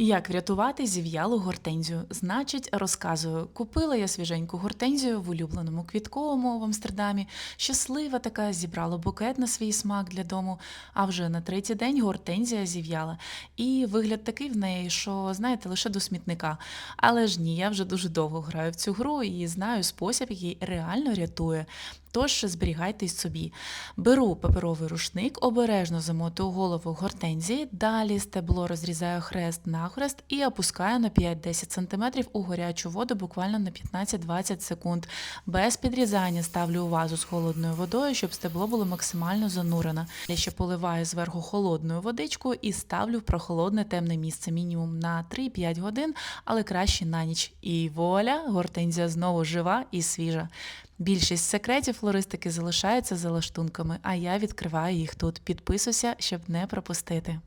Як врятувати зів'ялу гортензію? Значить, розказую. Купила я свіженьку гортензію в улюбленому квітковому в Амстердамі. Щаслива така, зібрала букет на свій смак для дому. А вже на третій день гортензія зів'яла. І вигляд такий в неї, що, знаєте, лише до смітника. Але ж ні, я вже дуже довго граю в цю гру і знаю спосіб, який реально рятує. Тож зберігайтесь собі. Беру паперовий рушник, обережно замотую голову гортензії, далі стебло розрізаю хрест нахрест і опускаю на 5-10 см у гарячу воду буквально на 15-20 секунд. Без підрізання ставлю у вазу з холодною водою, щоб стебло було максимально занурене. Я ще поливаю зверху холодною водичкою і ставлю в прохолодне темне місце мінімум на 3-5 годин, але краще на ніч. І вуаля, гортензія знову жива і свіжа. Більшість секретів флористики залишаються за лаштунками, а я відкриваю їх тут. Підписуйся, щоб не пропустити.